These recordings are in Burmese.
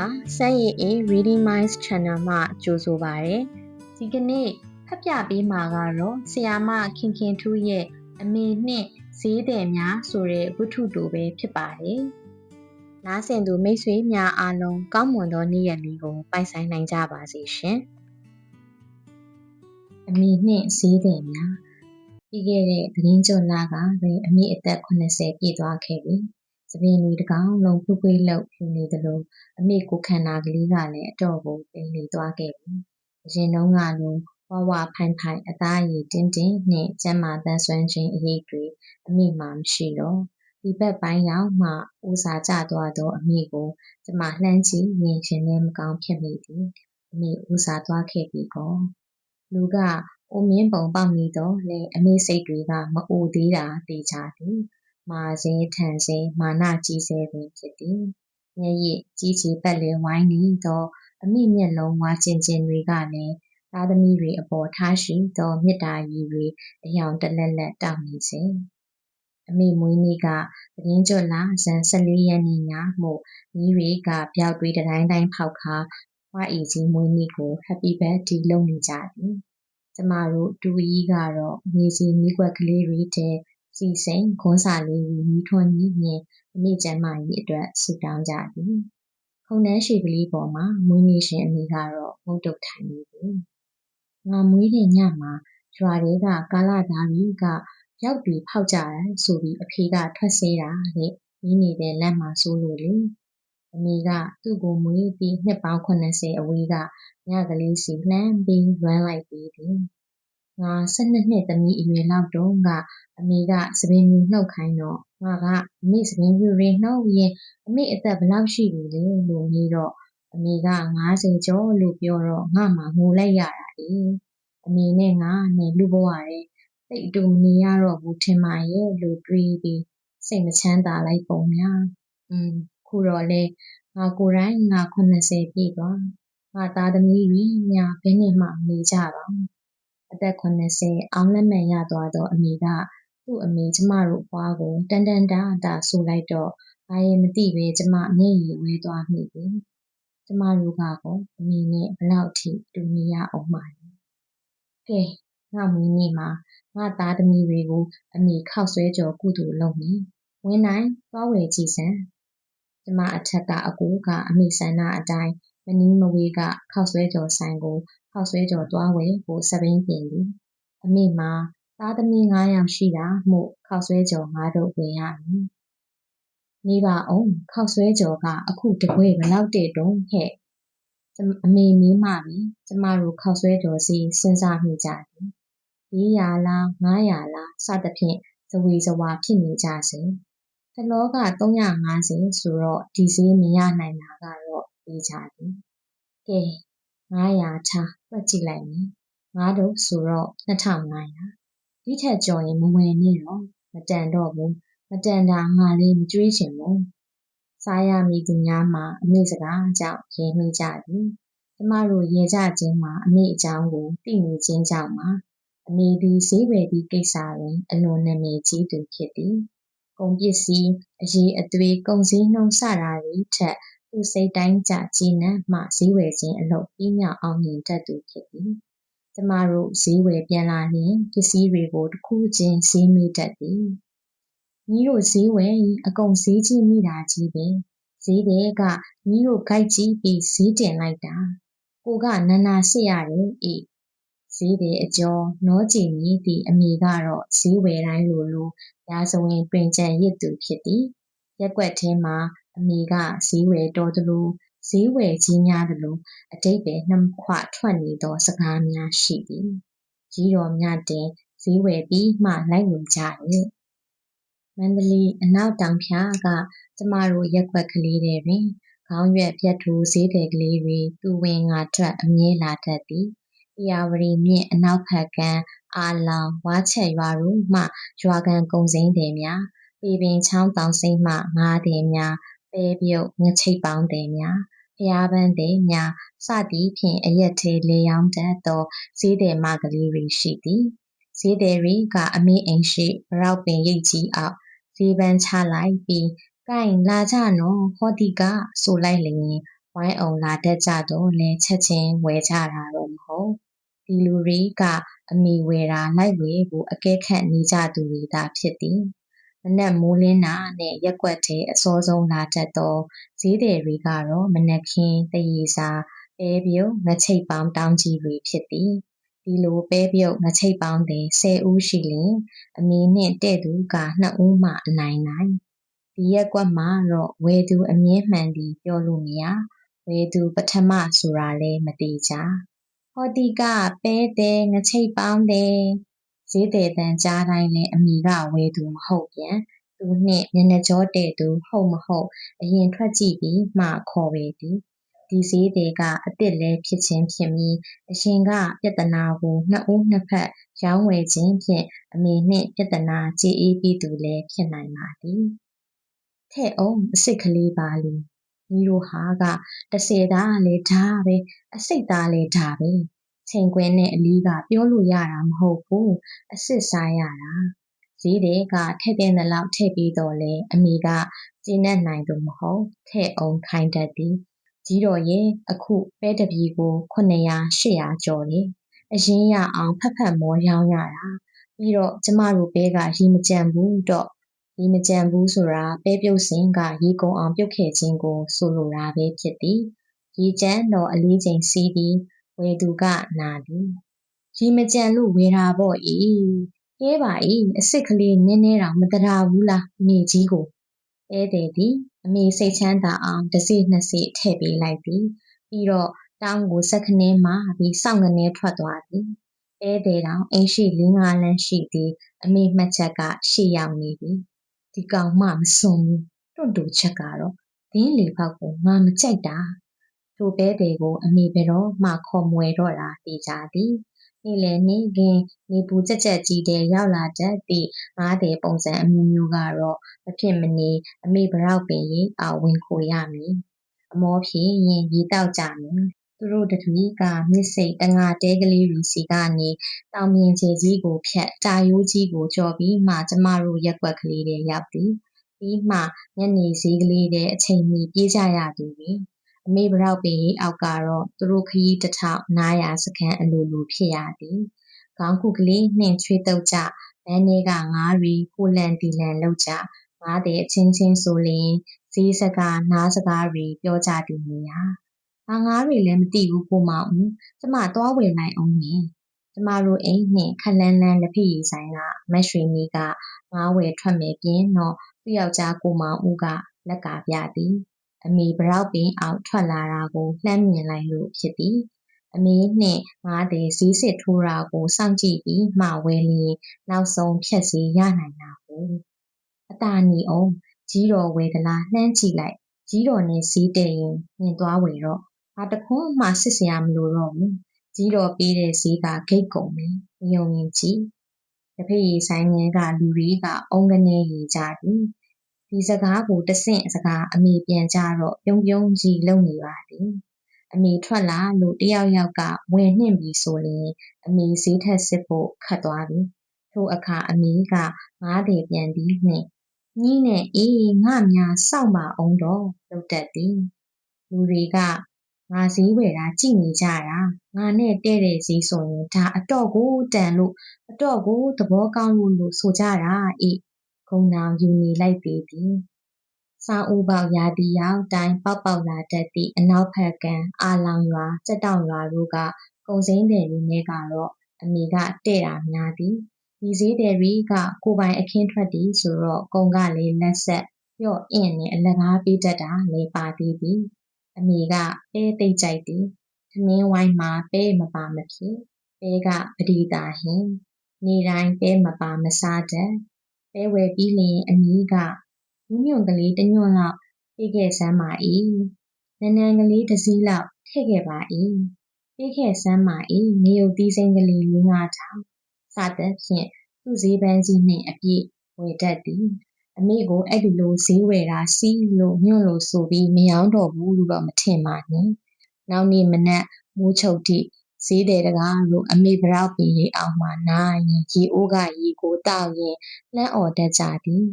ပါစမ်းရည်အေး Reading Minds Channel မှကြိုဆိုပါရစေဒီကနေ့ဖတ်ပြပေးမှာကတော့ဆရာမခင်ခင်ထူးရဲ့အမေနှင့်ဈေးတယ်များဆိုတဲ့ဝတ္ထုတိုပဲဖြစ်ပါတယ်နားဆင်သူမိတ်ဆွေများအားလုံးကောင်းမွန်သောနေ့ရက်လေးကိုပိုင်ဆိုင်နိုင်ကြပါစေရှင်အမေနှင့်ဈေးတယ်များပြီးခဲ့တဲ့သတင်းကြွလာကပဲအမေအသက်80ပြည့်သွားခဲ့ပြီ။ သပင်တွေတကောင်လုံးဖွေးဖွေးလှုပ်ဖြူနေသလိုအမေကိုယ်ခန္ဓာကလေးကလည်းအတော့်ကိုပိန်လှီသွားခဲ့ပြီ။အရင်တုန်းကလိုဝဝဖိုင်ဖိုင်အသားအရည်တင်းတင်းနှင့်ကျန်းမာသန်စွမ်းခြင်းအရိပ်တွေအမေမှာမရှိတော့။ဒီဘက်ပိုင်းရောက်မှအိုစာကျသွားသောအမေကိုကျမလှမ်းကြည့်မြင်ချင်လည်းမကောင်းဖြစ်မိသည်။အမေအိုစာသွားခဲ့ပြီကော။လူကအိုမြင့်ပုံပေါက်မိသောလည်းအမေစိတ်တွေကမအိုသေးတာသေချာသည်။ မာစေထန်စေမာနကြီးစေပင်ဖြစ်သည်။မျက်ရည်ကြီးချေပတ်လည်ဝိုင်းနေသောအမိမျက်လုံးဝါကျင်ကျင်တွေကလည်းသားသမီးတွေအပေါ်ထားရှိသောမေတ္တာရည်တွေအယောင်တလက်လက်တောက်နေစေ။အမေမွေးနေ့ကသတင်းကြွလာဇန်14ရက်နေ့ညမို့မိတွေကပြောက်တွေတိုင်းတိုင်းဖောက်ခါဝါအီကြီးမွေးနေ့ကို Happy Birthday လုပ်နေကြသည်။ကျမတို့တူကြီးကတော့မြေဆီမီးခွက်ကလေးတွေထဲ စီစိန်ခွန်းစာလေးတွေမီးထွန်းကြီးမြင်အမိကျမ်းမာရေးအတွက်ဆုတောင်းကြသည်ခုံနှန်းရှိကလေးပေါ်မှာမွေးနေ့ရှင်အမိကတော့မုတ်တုတ်ထိုင်နေသည်ငါမွေးတဲ့ညမှာရွာတွေကကာလာသားတွေကရောက်ပြီးဖောက်ကြတယ်ဆိုပြီးအဖေကထွက်ဆေးတာတဲ့မိနေတဲ့လက်မှာဆိုးလို့လေအမေကသူ့ကိုမွေးပြီးနှစ်ပေါင်း80အဝေးကညကလေးစီလှမ်းပြီးလွမ်းလိုက်သေးသည် ငါ12နှစ်သမီးအရွယ်လောက်တုန်းကအမေကစပင်းမြူနှုတ်ခိုင်းတော့ငါကအမေစပင်းမြူတွေနှုတ်ရင်အမေအသက်ဘယ်လောက်ရှိပြီလဲလို့မေးတော့အမေက90ကျော်လို့ပြောတော့ငါမှငိုလိုက်ရတာလေအမေနဲ့ငါနဲ့လူဘဝရဲ့တိတ်တူမနေရတော့ဘူးထင်ပါရဲ့လို့တွေးပြီးစိတ်မချမ်းသာလိုက်ပုံများอืมခုတော့လေငါကိုယ်တိုင်ငါ80ပြည့်သွားငါသားသမီးတွေညာဘယ်နဲ့မှနေကြပါ အသက်80အောင်လက်မှတ်ရသွားသောအမေကသူ့အမေကျမတို့ဘွားကိုတန်တန်တာတာဆိုလိုက်တော့ဘာရင်မသိပဲကျမမျက်ရည်ဝဲသွားမိသည်ကျမတို့ကကောအမေနဲ့ဘလောက်ထိတူနေရအောင်မှာလဲကဲငါမီးနေ့မှာငါသားသမီးတွေကိုအမေခောက်ဆွဲကြော်ကုသိုလ်လုပ်မယ်ဝင်းနိုင်သွားဝယ်ကြည့်စမ်းကျမအထက်ကအကူကအမိဆန္ဒအတိုင်းမနီးမဝေးကခောက်ဆွဲကြော်ဆိုင်ကို ခောက်ဆွဲကြော်သွားဝယ်ဖို့စပင်းပြင်သည်အမိမှာသားသမီး9ယောက်ရှိတာမို့ခောက်ဆွဲကြော်ငါတို့ဝယ်ရမည်နေပါအောင်ခောက်ဆွဲကြော်ကအခုတပွဲဘလောက်တဲ့တုံးဟဲ့အမေမီးမှပြီကျမတို့ခောက်ဆွဲကြော်စီစဉ်းစားမိကြသည်400လား900လားစသဖြင့်ဇဝေဇဝါဖြစ်နေကြစေတလောက350ဆိုတော့ဒီဈေးမရနိုင်တာကတော့သိကြသည်ကဲ 900ထားတွက်ကြည့်လိုက်မယ်9ဒုတ်ဆိုတော့2500ဒီထက်ကျော်ရင်မဝင်နဲ့တော့မတန်တော့ဘူးမတန်တာငါလေးမကြွေးချင်ဘူးစားရမည်သူများမှာအမေစကားကြောင့်ရေမိကြသည်ကျမတို့ရေကြခြင်းမှာအမေအကြောင်းကိုသိနေခြင်းကြောင့်မှာအမေဒီဈေးဝယ်ဒီကိစ္စတွင်အလွန်နာမည်ကြီးသူဖြစ်သည်ကုန်ပစ္စည်းအရေးအသွေးကုန်စည်နှုန်းစတာတွေထက် သူစိတ်တိုင်းကြကြည်နံ့မှဈေးဝယ်ခြင်းအလုပ်ပြီးမြောက်အောင်မြင်တတ်သူဖြစ်သည်ကျမတို့ဈေးဝယ်ပြန်လာလျင်ပစ္စည်းတွေကိုတစ်ခုချင်းဈေးမိတတ်သည်ညီတို့ဈေးဝယ်အကုန်ဈေးကြီးမိတာကြီးပဲဈေးတွေကညီတို့ဂိုက်ကြီးပြီးဈေးတင်လိုက်တာကိုကနန္နာစစ်ရတယ်အေးဈေးတွေအကျော်နောကြည်မြည်သည့်အမိကတော့ဈေးဝယ်တိုင်းလိုလိုရာဇဝင်တွင်ကြံရစ်သူဖြစ်သည်ရက်ွက်ထဲမှာ အမိကဈေးဝယ်တော်သလိုဈေးဝယ်ကြီးများသလိုအတိတ်ပဲနှမခွထွက်နေသောစကားများရှိသည်ကြီးတော်မြတ်တင်ဈေးဝယ်ပြီးမှလိုက်ဝင်ကြတယ်မန္တလေးအနောက်တောင်ဖြာကကျမတို့ရက်ွက်ကလေးတွေတွင်ခေါင်းရွက်ပြတ်ထိုးဈေးတွေကလေးတွေသူဝင်ငါထွက်အမြဲလာတတ်သည်။ရာဝတီမြင့်အနောက်ဖက်ကမ်းအာလောင်ဝါချက်ရွာတို့မှရွာကန်ကုံစိမ်းတွေများပေပင်ချောင်းတောင်စိမ့်မှငါးတွေများ ပဲပြုတ်ငချိတ်ပေါင်းတွေများဖျားပန်းတွေများစသည်ဖြင့်အရက်သေးလေယောင်းတတ်သောဈေးတယ်မကလေးတွေရှိသည်ဈေးတယ်တွေကအမေအိမ်ရှိဘရောက်ပင်ရိတ်ကြီးအောက်ဈေးပန်းချလိုက်ပြီးကိုင်လာကြနော်ဟောဒီကဆိုလိုက်လျင်ဝိုင်းအောင်လာတတ်ကြတော့လဲချက်ချင်းဝယ်ကြတာတော့မဟုတ်ဒီလူတွေကအမိဝယ်တာလိုက်ဝယ်ကိုအကဲခတ်နေကြသူတွေသာဖြစ်သည် မနက်မိုးလင်းတာနဲ့ရက်ွက်တဲ့အစောဆုံးလာတတ်သောဈေးတယ်တွေကတော့မနက်ခင်းတရေစာပဲပြုတ်ငချိတ်ပေါင်းတောင်းကြီးတွေဖြစ်သည်ဒီလိုပဲပြုတ်ငချိတ်ပေါင်းတဲ့10ဦးရှိလျင်အမီနှင့်တဲ့သူက2ဦးမှအနိုင်နိုင်ဒီရက်ကွက်မှာတော့ဝယ်သူအမြဲမှန်သည်ပြောလို့မရဝယ်သူပထမဆိုတာလည်းမတိကြဟောဒီကပဲတဲ့ငချိတ်ပေါင်းတဲ့ ဈေးတယ်တန်ကြားတိုင်းလည်းအမိကဝယ်သူမဟုတ်ပြန်သူနှင့်မျက်နှာကြောတဲ့သူဟုတ်မဟုတ်အရင်ထွက်ကြည့်ပြီးမှခေါ်ပေသည်ဒီဈေးတယ်ကအစ်စ်လဲဖြစ်ချင်းဖြစ်ပြီးအရှင်ကပြဿနာကိုနှစ်ဦးနှစ်ဖက်ရောင်းဝယ်ခြင်းဖြင့်အမေနှင့်ပြဿနာကြည်အေးပြီးသူလည်းဖြစ်နိုင်ပါသည်ထဲ့အောင်အစ်စ်ကလေးပါလီညီတို့ဟာကတဆယ်သားလည်းဓာပဲအစိတ်သားလည်းဓာပဲ ချိန်ခွင်းနဲ့အလီးကပြောလို့ရတာမဟုတ်ဘူးအစ်စ်စားရတာဈေးတွေကထည့်တဲ့လောက်ထည့်ပြီးတော့လေအမိကကျင်းနဲ့နိုင်သူမဟုတ်ထဲ့အောင်ခိုင်းတတ်သည်ကြီးတော်ရဲ့အခုပဲတပြီကို900 800ကျော်တယ်အရင်ရအောင်ဖက်ဖက်မောရောင်းရတာပြီးတော့ကျမတို့ပဲကရီမကြံဘူးတော့ရီမကြံဘူးဆိုတာပဲပြုတ်စင်ကရီကုံအောင်ပြုတ်ခဲ့ခြင်းကိုဆိုလိုတာပဲဖြစ်သည်ရီကြံတော့အလေးချိန်စီးပြီး ဝယ်သူကနာသည်ရီမကြံလို့ဝယ်တာပေါ့ဤကဲပါဤအစ်စ်ကလေးနည်းနည်းတော့မတရာဘူးလားမိကြီးကိုဧည့်သည်သည်အမေစိတ်ချမ်းသာအောင်တစ်စီနှစ်စီထည့်ပေးလိုက်သည်ပြီးတော့တောင်းကိုစက်ခနင်းမှပြီးစောင့်ကနေထွက်သွားသည်ဧည့်သည်တောင်အိမ်ရှိလင်းငါလန်းရှိသည်အမေမှတ်ချက်ကရှေ့ရောက်နေပြီဒီကောင်မှမစွန်ဘူးတွန့်တူချက်ကတော့ဒင်းလီဖောက်ကိုငါမကြိုက်တာ ထိုပဲတွေကို အမေဘယ်တော့မှ ခေါ်မွယ်တော့တာသိကြသည်နေ့လည်နေ့ခင်း နေပူကြက်ကြက်ကြီးတဲ့ရောက်လာတတ်သည့် ငါးတဲ့ပုံစံအမျိုးမျိုးကတော့ မဖြစ်မနေ အမေဘရောက်ပင်ရေးအောက် ဝင်ခိုရမည် အမောဖြင့်ရင်ရီတောက်ကြမည် သူတို့တထွေက မြစ်စိတ်တငါတဲကလေးတွေစီကနေ တောင်မြင်ကျဲကြီးကိုဖြတ် တာယိုးကြီးကိုကြော်ပြီးမှ ကျမတို့ရက်ွက်ကလေးတွေရောက်သည် ပြီးမှ ညနေစည်းကလေးတဲ့အချိန်မီ ပြေးကြရသူတွေအ မေဘရောက်ပင်ရေးအောက်ကတော့သူတို့ခရီးတစ်ထောက်နားရာစခန်းအလိုလိုဖြစ်ရသည်ခေါင်းခုကလေးနှင့်ချွေးတုပ်ကြလမ်းထဲကငါးရီဟိုလန်တီလန်လောက်ကြငါးတဲ့အချင်းချင်းဆိုလျင်ဈေးစကားနားစကားတွေပြောကြသည်နေရာငါငါးတွေလည်းမသိဘူးကိုမအောင်ကျမသွားဝယ်လိုက်အောင်နေကျမတို့အိမ်နှင့်ခလန်းလန်းလက်ဖက်ရည်ဆိုင်ကမက်ရွှေနီကငါးဝယ်ထွက်မယ်ပြင်တော့သူ့ယောက်ျားကိုမောင်ဦးကလက်ကပြသည် အမေဘရောက်ပင်အောင်ထွက်လာတာကိုလှမ်းမြင်လိုက်လို့ဖြစ်သည်အမေနှင့်ငါးတဲ့ဈေးစစ်ထိုးတာကိုစောင့်ကြည့်ပြီးမှဝယ်လျင်နောက်ဆုံးဖြတ်စီရနိုင်တာကိုအတာနီအောင်ကြီးတော်ဝယ်ကလားလှမ်းကြည့်လိုက်ကြီးတော်နဲ့ဈေးတဲ့ရင်မြင်သွားဝယ်တော့ဘာတခွန်းမှစစ်စရာမလိုတော့ဘူးကြီးတော်ပေးတဲ့ဈေးကဂိတ်ကုန်ပဲမယုံရင်ကြည့်တဖေးရီဆိုင်ငယ်ကလူတွေက အုံကနေရီကြသည် ဒီစကားကိုတဆင့်စကားအမေပြန်ကြတော့ပြုံးပြုံးကြီးလုံနေပါသည်အမေထွက်လာလို့တယောက်ယောက်ကဝင်နှင့်ပြီဆိုရင်အမေဈေးထက်စစ်ဖို့ခတ်သွားပြီထိုအခါအမေကငားတယ်ပြန်ပြီးနှင့်ညီးနဲ့အေးငါများစောင့်ပါအောင်တော့လုပ်တတ်သည်လူတွေကငါဈေးဝယ်တာကြည့်နေကြတာငါနဲ့တဲ့တဲ့ဈေးဆိုရင်ဒါအတော့ကိုတန်လို့အတော့ကိုသဘောကောင်းလို့လို့ဆိုကြတာအေး ခုံနောင်ယူနေလိုက်ပေသည်ဆောင်းဦးပေါက်ရာသီရောက်တိုင်းပေါက်ပေါက်လာတတ်သည့်အနောက်ဘက်ကံအာလောင်ရွာစက်တောင်ရွာတို့ကကုံစိမ်းတယ်တွေနဲ့ကတော့အမိကတဲ့တာများသည်ဒီဈေးတယ်တွေကကိုပိုင်အခင်းထွက်သည်ဆိုတော့ကုံကလည်းလက်ဆက်ပြော့အင့်နဲ့အလကားပေးတတ်တာလည်းပါသေးသည်အမိကပဲတိတ်ကြိုက်သည်သမင်းဝိုင်းမှာပဲမပါမဖြစ်ပဲကပတိတာဟင်နေတိုင်းပဲမပါမစားတ တ်ပဲဝယ်ပြီးလျင်အမီးကနူးညွန့်ကလေးတစ်ညွန့်လောက်ပေးခဲ့စမ်းပါ၏နန်းနန်းကလေးတစ်စီးလောက်ထည့်ခဲ့ပါ၏ပေးခဲ့စမ်းပါ၏နေုပ်သီးစိမ်းကလေးလေးငါးထောင်စသဖြင့်သူ့ဈေးပန်းကြီးနှင့်အပြည့်ဝယ်တတ်သည်အမေကိုအဲ့ဒီလိုဈေးဝယ်တာစီးလို့ညွန့်လို့ဆိုပြီးမယောင်းတော့ဘူးလို့တော့မထင်ပါနဲ့နောက်နေ့မနက်မိုးချုပ်တိ ဈေးတယ်တကားလို့အမေဘရောက်ပြီးရိအောင်မှနားရင်ရီအိုးကရီကိုတောက်ရင်လှမ်းអော်တတ်ကြသည်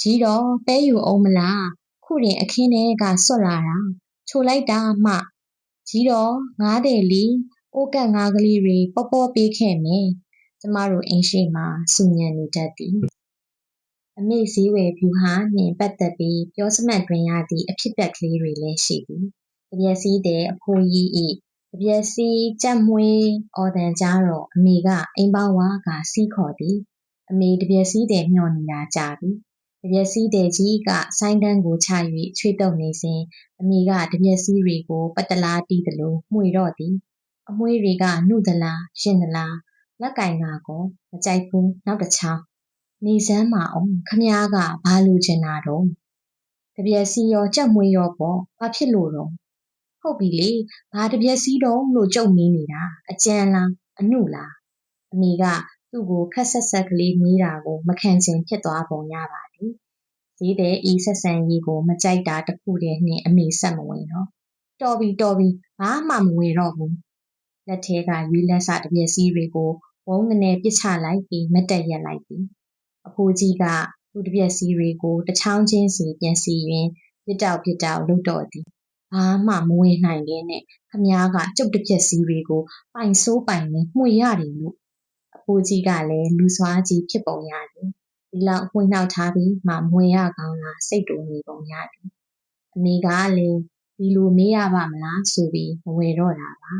ကြီးတော့ပဲယူအောင်မလားခုရင်အခင်းထဲကဆွတ်လာတာချိုလိုက်တာမှကြီးတော့ငားတယ်လီအိုးကတ်ငါးကလေးတွေပေါ့ပေါ့ပေးခဲ့မယ်ကျမတို့အိမ်ရှိမှာစူညံနေတတ်သည်အမေစည်းဝယ်ဖြူဟာနှင့်ပတ်သက်ပြီးပြောစမှတ်တွင်ရသည့်အဖြစ်ပြက်ကလေးတွေလည်းရှိသည်တပြက်စီးတဲ့အဖိုးကြီး၏တ ပြက်စီးကြက်မွေးအော်တန်ကြတော့အမေကအိမ်ပေါဝါကစီးခေါ်သည်အမေတပြက်စီးတဲ့မျှော်နေတာကြပြီတပြက်စီးတဲ့ကြီးကဆိုင်းတန်းကိုချ၍ချွေတုပ်နေစဉ်အမေကတပြက်စီးတွေကိုပတ္တလားတီးသလိုမှွေတော့သည်အမွှေးတွေကနှုသလားရှင်သလားလက်ကင်ကကောမကြိုက်ဘူးနောက်တစ်ချောင်းနေစမ်းမအောင်ခမ ्या ကဘာလူချင်တာတော့တပြက်စီရောကြက်မွေးရောပေါ့ဘာဖြစ်လို့တော့ ဟုတ်ပြီလေဘာတပြက်စီတော့လို့ကြုံနေနေတာအကျန်လားအနုလားအမေကသူ့ကိုခက်ဆက်ဆက်ကလေးမေးတာကိုမခံချင်ဖြစ်သွားပုံရပါသည်ဈေးတဲ့ဤဆက်ဆံရေးကိုမကြိုက်တာတခုတည်းနှင့်အမေဆက်မဝင်တော့တော်ပြီတော်ပြီဘာမှမဝင်တော့ဘူးလက်ထဲကရွေးလက်စတပြက်စီးတွေကိုဝုန်းကနေပစ်ချလိုက်ပြီးမတ်တက်ရက်လိုက်သည်အဖိုးကြီးကသူ့တပြက်စီးတွေကိုတချောင်းချင်းစီပြန်စီရင်ပြတောက်ပြတောက်လှုပ်တော့သည် ဘာမှမဝင်နိုင်ခဲ့နဲ့ခမားကကျုပ်တပြက်စီးတွေကိုပိုင်ဆိုးပိုင်နဲ့မှွေရတယ်လို့အဖိုးကြီးကလည်းလူစွာကြီးဖြစ်ပုံရသည်ဒီလောက်မှွေနှောက်ထားပြီးမှမဝင်ရကောင်းလားစိတ်တူနေပုံရသည်အမေကလည်းဒီလိုမေးရပါမလားဆိုပြီးမဝယ်တော့တာပါ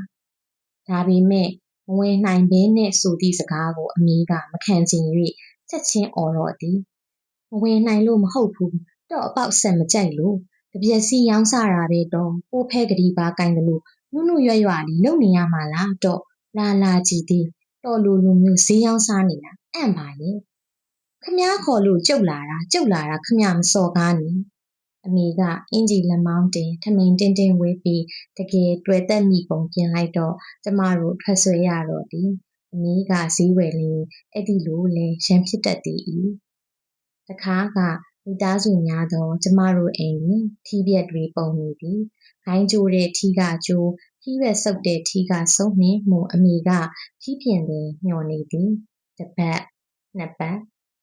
ဒါပေမဲ့မဝင်နိုင်ဘဲနဲ့ဆိုသည့်စကားကိုအမေကမခံချင်၍ချက်ချင်းអော်တော့သည်မဝင်နိုင်လို့မဟုတ်ဘူးတော့အပေါက်ဆက်မကြိုက်လို့ တပြက်စီရောင်းစားတာပဲတော့ပိုးဖဲကလေးပါကင်တယ်လို့နုနုရွရွလေးလုံနေရမှာလားတော့လာလာကြည့်သေးတော်လိုလိုမျိုးဈေးရောင်းစားနေတာအံ့ပါရဲ့ခမားခေါ်လို့ကြုတ်လာတာကြုတ်လာတာခမားမစော်ကားနေအမေကအင်ကြီးလက်မောင်းတင်ထမိန်တင်းတင်းဝေးပြီးတကယ်တွေ့သက်မိပုံပြင်လိုက်တော့ကျမတို့ထွက်ဆွဲရတော့သည်အမေကဈေးဝယ်လင်းအဲ့ဒီလိုလဲရန်ဖြစ်တတ်သည်ဤတခါက မိသားစုများသော ကျမတို့အိမ်တွင် ထီးပြက်တွေပုံနေသည်ခိုင်းကြိုးတဲ့ထီးကကြိုး ထီးရွက်ဆုပ်တဲ့ထီးကစုံနှင့်မို့အမေကထီးပြင်တွင် မျောနေသည် တစ်ပတ် နှစ်ပတ်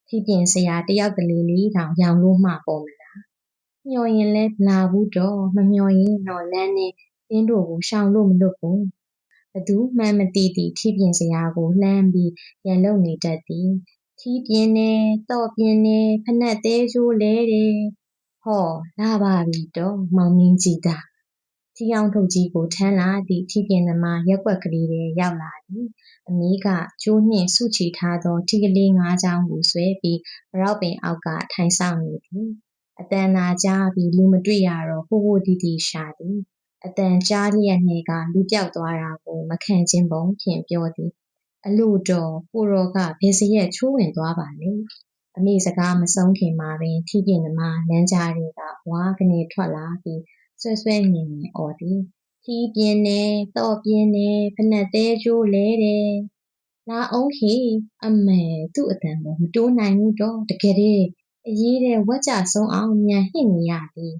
ထီးပြင်ဆရာတယောက်ကလေးလေးတောင် ရောင်လို့မှပေါ်မလားမျောရင်လဲလာဘူးတော့ မမျောရင်တော့ လမ်းနဲ့တင်းတို့ကို ရှောင်လို့မလွတ်ဘူးဘသူမှမသိသည့် ထီးပြင်စရာကို လှမ်းပြီး ရန်လုံနေတတ်သည် ထီးပြင်းနေတော့ပြင်းနေဖနက်သေးချိုးလဲတယ်ဟောလာပါပြီတော့မောင်မင်းကြီးတာထီအောင်ထုတ်ကြီးကိုထမ်းလာသည့်ထီးပြင်းသမားရက်ွက်ကလေးတွေရောက်လာသည်အမီးကကျိုးနှင့်ဆုချီထားသောထီကလေးငါးချောင်းကိုဆွဲပြီးရောက်ပင်အောက်ကထိုင်ဆောင်နေသည်အတန်နာကြားပြီးလူမတွေ့ရတော့ဟိုဟိုတီတီရှာသည်အတန်ကြားလျက်နဲ့ကလူပြောက်သွားတာကိုမခံချင်းပုံဖြင့်ပြောသည် အလို့တော်ကိုရောကဘယ်စရက်ချိုးဝင်သွားပါလဲအမေစကားမဆုံးခင်မှာပင်ထိပြင်းသမားလမ်းကြားတွေကဝါကနေထွက်လာပြီးဆွဲဆွဲငင်ငင်အော်သည်ထီးပြင်းနေတော့ပြင်းနေဖနက်သေးချိုးလဲတယ်လာအောင်ခေအမေသူ့အတန်ကိုမတိုးနိုင်ဘူးတော့တကယ်တည်းအရေးတဲ့ဝက်ကြဆုံးအောင်မြန်ဟင့်နေရသည်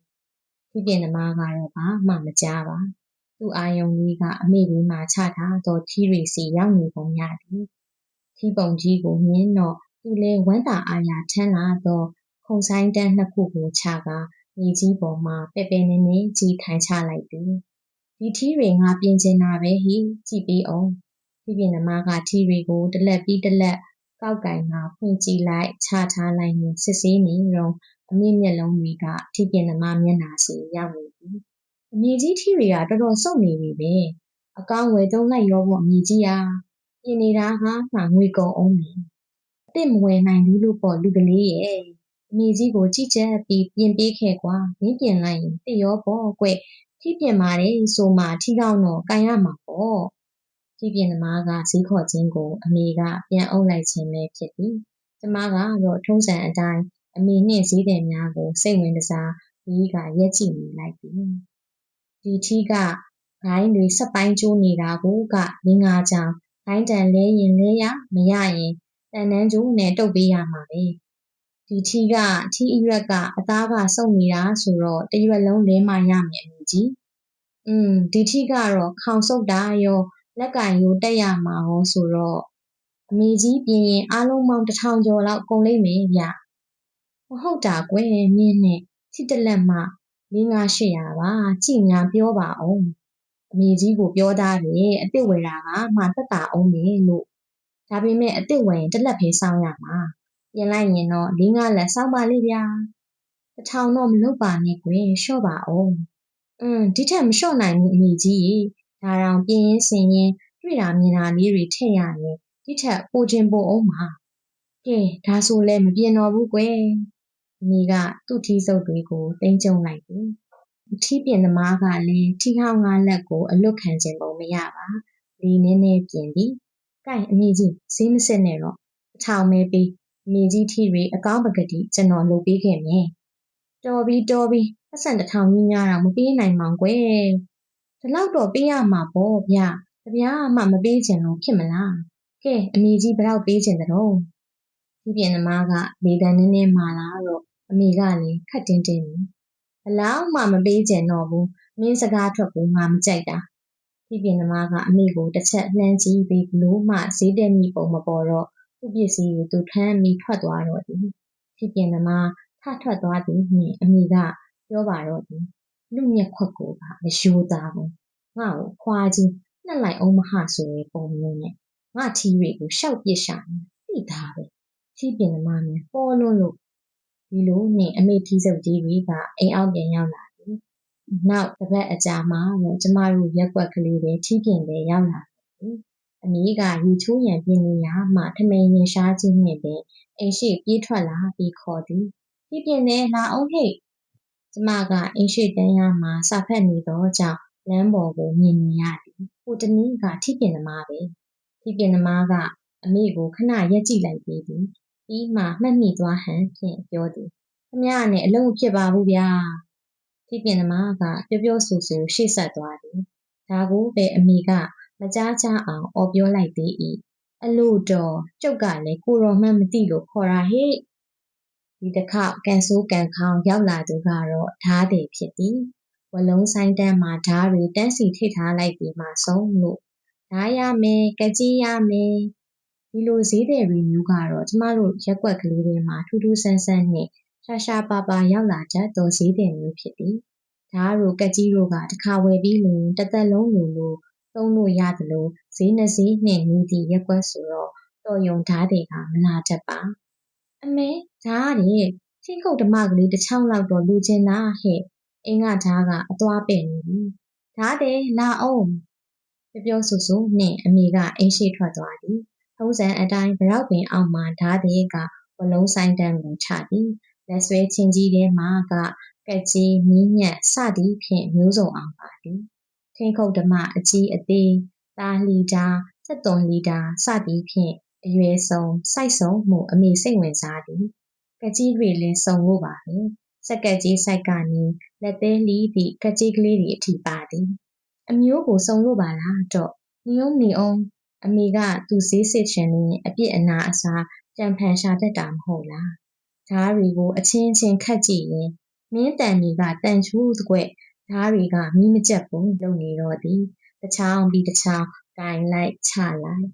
ထိပြင်းသမားကတော့ဘာမှမကြားပါ သူ့အာယုံကြီးကအမေကြီးမှချထားသောထီးတွေစီရောက်နေပုံရသည်ထီးပုံကြီးကိုမြင်တော့သူလည်းဝမ်းသာအားရချမ်းသာသောခုံဆိုင်တန်းနှစ်ခုကိုချကာမြေကြီးပေါ်မှာပဲ့ပဲနေနေကြီးထိုင်ချလိုက်သည်ဒီထီးတွေငါပြင်ချင်တာပဲဟိကြည့်ပြီးအောင်ဒီပြင်သမားကထီးတွေကိုတလက်ပြီးတလက်ကောက်ကင်ကဖွင့်ကြည့်လိုက်ချထားလိုက်ရင်စစ်ဆေးနေတော့အမေမျက်လုံးတွေကထီးပြင်သမားမျက်နှာစီရောက်နေသည် အမေကြီးထီတွေကတော်တော်စုံနေပြီပဲအကောင်းဝယ်သုံးလိုက်ရောပေါ့အမေကြီးอ่ะပြင်နေတာဟာမှငွေကုန်အောင်ပြီအစ်မဝယ်နိုင်ဘူးလို့ပေါ့လူကလေးရဲ့အမေကြီးကိုကြည့်ချက်ပြီးပြင်ပေးခဲ့ကွာမင်းပြင်လိုက်ရင်တိရောပေါ့ကွထီပြင်ပါတယ်ဆိုမှထီကောင်းတော့ကန်ရမှာပေါ့ထီပြင်သမားကဈေးခေါ်ခြင်းကိုအမေကပြန်အုပ်လိုက်ခြင်းပဲဖြစ်သည်ကျမကတော့ထုံးစံအတိုင်းအမေနှင့်ဈေးတယ်များကိုစိတ်ဝင်စားပြီးကရက်ကြည့်နေလိုက်သည် ဒီထီးကဂိုင်းတွေဆက်ပိုင်းကျိုးနေတာကိုကလင်းငါကြောင်ဂိုင်းတန်လဲရင်လဲရမရရင်တန်နှန်းကျိုးနဲ့တုတ်ပေးရမှာပဲဒီထီးကထီးအရွက်ကအသားကစုပ်နေတာဆိုတော့တရွက်လုံးလဲမှရမယ်အမကြီးอืมဒီထီးကတော့ခေါင်ဆုပ်တာရောလက်ကင်ရိုးတက်ရမှာဟောဆိုတော့အမေကြီးပြင်ရင်အားလုံးပေါင်းတစ်ထောင်ကျော်လောက်ကုန်လိမ့်မယ်ဗျမဟုတ်တာကွယ်မြင်းနဲ့ထိတလက်မှ လေးငါရှစ်ရာပါကြည်ညာပြောပါအောင်အမေကြီးကိုပြောသားတယ်အစ်စ်ဝယ်တာကမှတက်တာအောင်လေလို့ဒါပေမဲ့အစ်စ်ဝယ်ရင်တစ်လက်ဖေးစောင်းရမှာပြင်လိုက်ရင်တော့လေးငါလက်စောင်းပါလိဗျာတထောင်တော့မလုပ်ပါနဲ့ကွယ်ရှော့ပါအောင်อืมဒီထက်မလျှော့နိုင်ဘူးအမေကြီးရေဒါတောင်ပြင်းရင်စင်ရင်တွေ့တာမြင်တာလေးတွေထည့်ရရင်ဒီထက်ပိုချင်းပိုအောင်ပါကဲဒါဆိုလဲမပြင်းတော့ဘူးကွယ် အမေကသူ့ထီးစုပ်တွေကိုတင်းကျုံလိုက်ပြီထီးပြင်သမားကလည်းထီဟောင်းငါလက်ကိုအလွတ်ခံခြင်းပုံမရပါဒီနည်းနည်းပြင်ပြီကဲအမေကြီးဈေးမစစ်နဲ့တော့အထောင်မဲပြီးအမေကြီးထီတွေအကောင်းပကတိကျွန်တော်လုပ်ပေးခဲ့မယ်တော်ပြီတော်ပြီအဆန်တစ်ထောင်ကြီးများတော့မပေးနိုင်မောင်ကွယ်ဒီလောက်တော့ပေးရမှာပေါ့ဗျတပြားမှမပေးချင်လို့ဖြစ်မလားကဲအမေကြီးဘယ်တော့ပေးချင်တဲ့တော့ဒီပြင်သမားကလေတန်းနည်းနည်းမာလာတော့ အမေကလည်းခတ်တင်းတင်းနေဘလောက်မှမပေးချင်တော့ဘူးမင်းစကားထွက်ကိုငါမကြိုက်တာဒီပြင်သမားကအမေကိုတစ်ချက်လှမ်းကြည့်ပြီးဘလို့မှဈေးတက်မိပုံမပေါ်တော့သူ့ပစ္စည်းကိုသူထမ်းပြီးထွက်သွားတော့သည်ဒီပြင်သမားထထွက်သွားသည်နှင့်အမေကပြောပါတော့သည်လူမျက်ခွက်ကိုပါမယိုးသားဘူးငါ့ကိုခွာကြီးနှက်လိုက်အောင်မဟဆိုရင်ပုံမျိုးနဲ့ငါထီးတွေကိုရှောက်ပစ်ရှာနေသိသားပဲထီးပြင်သမားများပေါ်လွန်းလို့ ဒီလိုနဲ့အမေထီးစုပ်ကြီးတွေကအိမ်အောက်ပြန်ရောက်လာတယ်နောက်တစ်ပတ်အကြာမှာတော့ကျမတို့ရက်ွက်ကလေးပဲထီးပြင်ပဲရောက်လာတယ်အမေကရီချိုးရန်ပြင်နေရမှထမိန်ရင်ရှားခြင်းနဲ့ပဲအိမ်ရှိပြေးထွက်လာပြီးခေါ်သည်ထီးပြင်နေလာအောင်ဟဲ့ကျမကအင်းရှိတန်းရမှာစာဖတ်နေတော့ကြောင့်လမ်းပေါ်ကိုမြင်နေရသည်။ဟိုတနည်းကထိပင်သမားပဲ။ထိပင်သမားကအမေကိုခဏရက်ကြည့်လိုက်ပြီးသည်။ ပြီးမှမှတ်မိသွားဟန်ဖြင့်ပြောသည်။ခမရနဲ့အလုံးဖြစ်ပါဘူးဗျာ။ထိပင်သမားကပြောပြောဆိုဆိုရှေ့ဆက်သွားသည်။ဒါကိုပဲအမေကမကြားချအောင်អော်ပြောလိုက်သေး၏။အလို့တော်ကျုပ်ကလည်းကိုတော်မှန်းမသိလို့ခေါ်တာဟဲ့ဒီတစ်ခေါက်ကန်ဆိုးကန်ခေါင်းရောက်လာသူကတော့ဓားသည်ဖြစ်သည်ဝလုံးဆိုင်တန်းမှာဓားတွေတန်းစီထိထားလိုက်ပြီးမှဆုံးလို့ဓားရမယ်ကကြီးရမယ် ဒီလိုဈေးတယ်ရီမျိုးကတော့ကျမတို့ရက်ွက်ကလေးတွေမှာထူးထူးဆန်းဆန်းနဲ့ရှာရှာပါပါရောက်လာတတ်သောဈေးတယ်မျိုးဖြစ်သည်ဓားတို့ကကြီးတို့ကတစ်ခါဝယ်ပြီးလို့တစ်သက်လုံးလိုလိုသုံးလို့ရတယ်လို့ဈေးနှဈေးနဲ့မြည်သည့်ရက်ွက်ဆိုတော့တော်ယုံဓားတွေကမလာတတ်ပါအမေဓားတဲ့ထင်းခုတ်ဓမ္မကလေးတစ်ချောင်းလောက်တော့လူချင်တာဟဲ့အင်းကဓားကအသွားပဲ့နေပြီဓားတဲ့လာအောင်ပြောပြောဆိုဆိုနဲ့အမေကအိမ်ရှိထွက်သွားသည် ထုံးစံအတိုင်းဗရောက်ပင်အောက်မှာဓားတဲ့ကဝလုံးဆိုင်တန်းကိုချသည်လက်ဆွဲချင်းကြီးထဲမှာကကက်ကြီးမင်းညက်စသည်ဖြင့်မျိုးစုံအောင်ပါသည်ထင်းခုတ်ဓမ္မအကြီးအသေးတာလီတာ73လီတာစသည်ဖြင့်အရွယ်ဆုံးစိုက်ဆုံးမှုအမိစိတ်ဝင်စားသည်ကကြီးတွေလည်းစုံလို့ပါပဲစက်ကက်ကြီးစိုက်ကနေလက်သေးလီးသည့်ကကြီးကလေးတွေအထိပါသည်အမျိုးကိုစုံလို့ပါလားတော့နေအောင်နေအောင် အမေက သူဈေးစစ်ချင်နေအပြစ်အနာအစားကြံဖန်ရှာတတ်တာ မဟုတ်လား ဓားတွေကို အချင်းချင်းခတ်ကြည့်ရင် မင်းတန်ကြီးကတန်ချူးကွက် ဓားတွေကမိမကျက်ဘူးလုံနေတော့သည်တချောင်းပြီးတချောင်းဂိုင်လိုက်ချလိုက်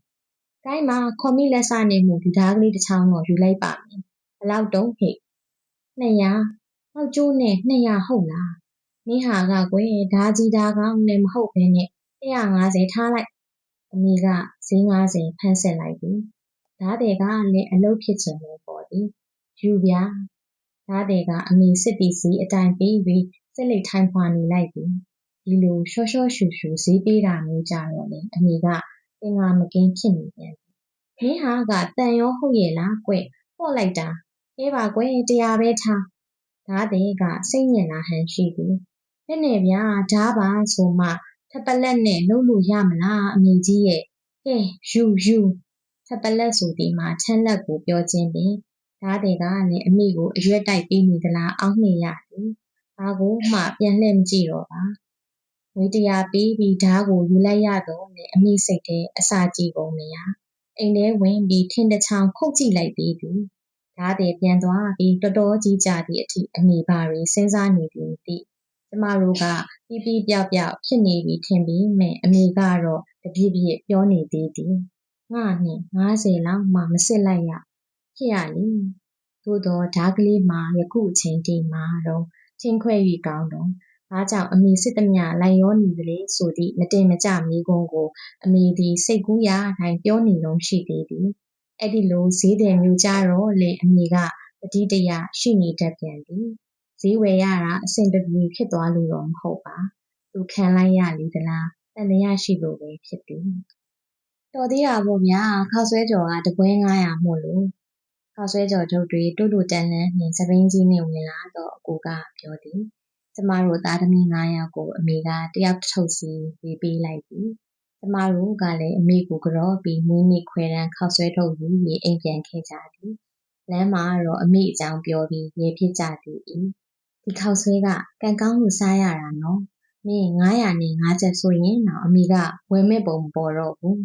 ကိုင်းမှာခေါ်မိလက်စနေမှုဒီဓားကလေးတစ်ချောင်းတော့ ယူလိုက်ပါမယ်ဘလောက်တုံးဟိတ်200ဟောက်ကျိုးနဲ့200ဟုတ်လားမင်းဟာကကွယ် ဓားကြီးဓားကောင်းနဲ့ မဟုတ်ဘဲနဲ့150ထားလိုက် အမေကဈေး90ဖမ်းဆက်လိုက်ပြီဓားတွေကလည်းအလုပ်ဖြစ်ချင်လို့ပေါ့ဒီယူပြဓားတွေကအမေစစ်ပစ္စည်းအတိုင်းပြီးပြီးစစ်လိတ်ထိုင်ဖွာနေလိုက်ပြီဒီလိုရှော့ရှော့ရှူရှူဈေးပေးတာမျိုးကြတော့လေအမေကသင်္ကာမကင်းဖြစ်နေပြန်မင်းဟာကတန်ရောဟုတ်ရဲ့လားကွပေါ့လိုက်တာအဲပါကွတရားပဲထားဓာတဲ့ကစိတ်ညစ်လာဟန်ရှိသည်ဘယ်နဲ့ဗျာဓာပါဆိုမှ ထပ်ပလက်နဲ့လှုပ်လို့ရမလားအမေကြီးရဲ့ကဲယူယူထပ်ပလက်ဆိုဒီမှာချမ်းလက်ကိုပြောခြင်းပင်ဓာတဲ့ကလည်းအမိကိုအရွက်တိုက်ပြီးနေသလားအောင်းနေရသည်ဘာကိုမှပြန်လှည့်မကြည့်တော့ပါဝေးတရားပြီးပြီးဓာကိုယူလိုက်ရတော့လေအမိစိတ်ထဲအစာကြည့်ကုန်နေရအိမ်ထဲဝင်ပြီးထင်းတစ်ချောင်းခုတ်ကြည့်လိုက်ပြီးသည်ဓာသည်ပြန်သွားပြီးတော်တော်ကြီးကြသည့်အထိအမိပါရီစဉ်းစားနေသည်သိ ကျမတို့ကပြီးပြီးပြောက်ပြောက်ဖြစ်နေပြီထင်ပြီးမဲ့အမိကတော့တပြည့်ပြည့်ပြောနေသေးသည်ငါနှင့်90လောက်မှမစစ်လိုက်ရဖြစ်ရလိသို့တော့ဓာကလေးမှာယခုအချိန်ဒီမှာတော့ထချင်းခွဲ၍ကောင်းတော့ဘာကြောင့်အမိစစ်သမျှလိုက်ရောနေသလဲဆိုသည့်မတင်မကြမိကုန်းကိုအမိသည်စိတ်ကူးရာတိုင်းပြောနေလုံးရှိသေးသည်အဲ့ဒီလိုဈေးတယ်မျိုးကြတော့လေအမိကတတိတရရှိနေတတ်ပြန်သည် ဈေးဝယ်ရတာအဆင်တပြေဖြစ်သွားလို့တော့မဟုတ်ပါသူခံလိုက်ရလေသလားတန်တရားရှိလို့ပဲဖြစ်သည်တော်သေးတာပေါ့ဗျာခောက်ဆွဲကြော်ကတပွဲ900မို့လို့ခောက်ဆွဲကြော်ထုတ်တွေတူတူတန်လန်းနှင့်စပင်းကြီးနှင့်ဝင်လာတော့အကူကပြောသည်ကျမတို့သားသမီး9ယောက်ကိုအမေကတယောက်တစ်ထုပ်စီပေးပေးလိုက်သည်ကျမတို့ကလည်းအမေကိုကြော့ပြီးမွေးနေ့ခွဲတန်းခောက်ဆွဲထုတ်ယူပြီးအိမ်ပြန်ခဲ့ကြသည်လမ်းမှာတော့အမေအကြောင်းပြောပြီးရေဖြစ်ကြသည် ဒီခောက်ဆွဲကကံကောင်းလို့စားရတာနော်မင်း900နဲ့5ချက်ဆိုရင်တော့အမေကဝယ်မဲ့ပုံမပေါ်တော့ဘူး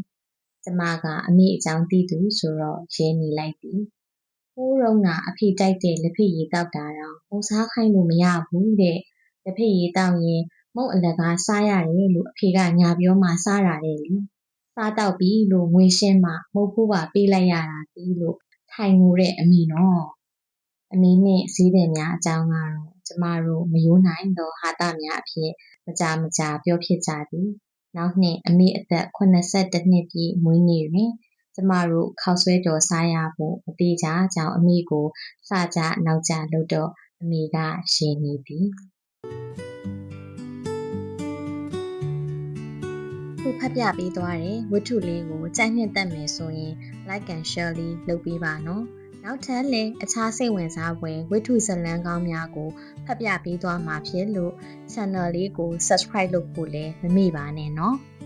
ကျမကအမေအကြောင်းသိသူဆိုတော့ရဲနေလိုက်သည်ဟိုးတော့ကအဖေတိုက်တဲ့လက်ဖက်ရည်တောက်တာတော့ဟိုစားခိုင်းလို့မရဘူးတဲ့လက်ဖက်ရည်တောက်ရင်မုတ်အလကားစားရတယ်လို့အဖေကညာပြောမှစားတာတဲ့လေစားတော့ပြီလို့ငွေရှင်းမှမုတ်ဖိုးပါပေးလိုက်ရတာပြီလို့ထိုင်ငိုတဲ့အမိနော်အမေနဲ့ဈေးတယ်များအကြောင်းကတော့ ကျမတို့မယိုးနိုင်သောဟာတများအဖြစ်မကြာမကြာပြောဖြစ်ကြသည်နောက်နှစ်အမေအသက်82နှစ်ပြည့်မွေးနေ့တွင်ကျမတို့ခောက်ဆွဲတော်စားရဖို့မသေးကြကြောင်းအမေကိုစကြနောက်ကြလို့တော့အမေကရှင်းနေသည်ခုဖတ်ပြပေးသွားတဲ့ဝတ္ထုလေးကိုကြိုက်နှစ်သက်မယ်ဆိုရင် like and share လေးလုပ်ပေးပါနော် နောက်ထပ်လည်းအခြားစိတ်ဝင်စားဖွယ်ဝတ္ထုဇာတ်လမ်းကောင်းများကိုဖတ်ပြပေးသွားမှာဖြစ်လို့ channel လေးကို subscribe လုပ်ဖို့လည်းမမေ့ပါနဲ့နော်။